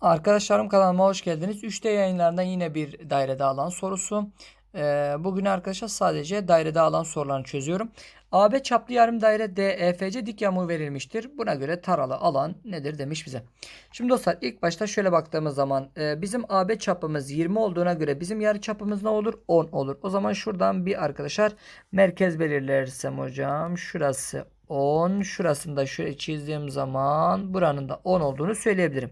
Arkadaşlarım kanalıma hoş geldiniz. 3D yayınlarından yine bir dairede alan sorusu. Ee, bugün arkadaşlar sadece dairede alan sorularını çözüyorum. AB çaplı yarım daire DEFC dik yamuğu verilmiştir. Buna göre taralı alan nedir demiş bize. Şimdi dostlar ilk başta şöyle baktığımız zaman e, bizim AB çapımız 20 olduğuna göre bizim yarı çapımız ne olur? 10 olur. O zaman şuradan bir arkadaşlar merkez belirlersem hocam şurası 10. Şurasını da şöyle çizdiğim zaman buranın da 10 olduğunu söyleyebilirim.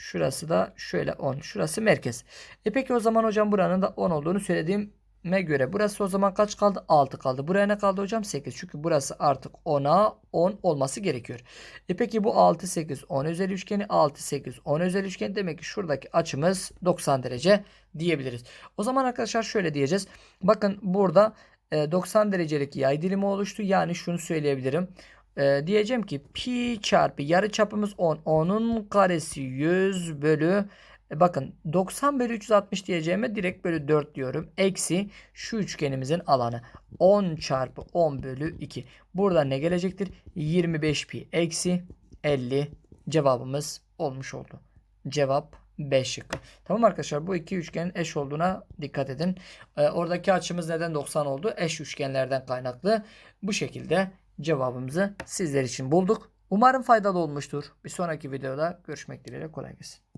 Şurası da şöyle 10. Şurası merkez. E peki o zaman hocam buranın da 10 olduğunu söylediğime göre burası o zaman kaç kaldı? 6 kaldı. Buraya ne kaldı hocam? 8. Çünkü burası artık 10'a 10 olması gerekiyor. E peki bu 6 8 10 özel üçgeni 6 8 10 özel üçgeni demek ki şuradaki açımız 90 derece diyebiliriz. O zaman arkadaşlar şöyle diyeceğiz. Bakın burada e, 90 derecelik yay dilimi oluştu. Yani şunu söyleyebilirim. Ee, diyeceğim ki pi çarpı yarı çapımız 10. 10'un karesi 100 bölü e, bakın 90 bölü 360 diyeceğime direkt bölü 4 diyorum. Eksi şu üçgenimizin alanı 10 çarpı 10 bölü 2. Burada ne gelecektir? 25 pi eksi 50 cevabımız olmuş oldu. Cevap 5 şıkkı. Tamam arkadaşlar bu iki üçgenin eş olduğuna dikkat edin. Ee, oradaki açımız neden 90 oldu? Eş üçgenlerden kaynaklı. Bu şekilde cevabımızı sizler için bulduk. Umarım faydalı olmuştur. Bir sonraki videoda görüşmek dileğiyle kolay gelsin.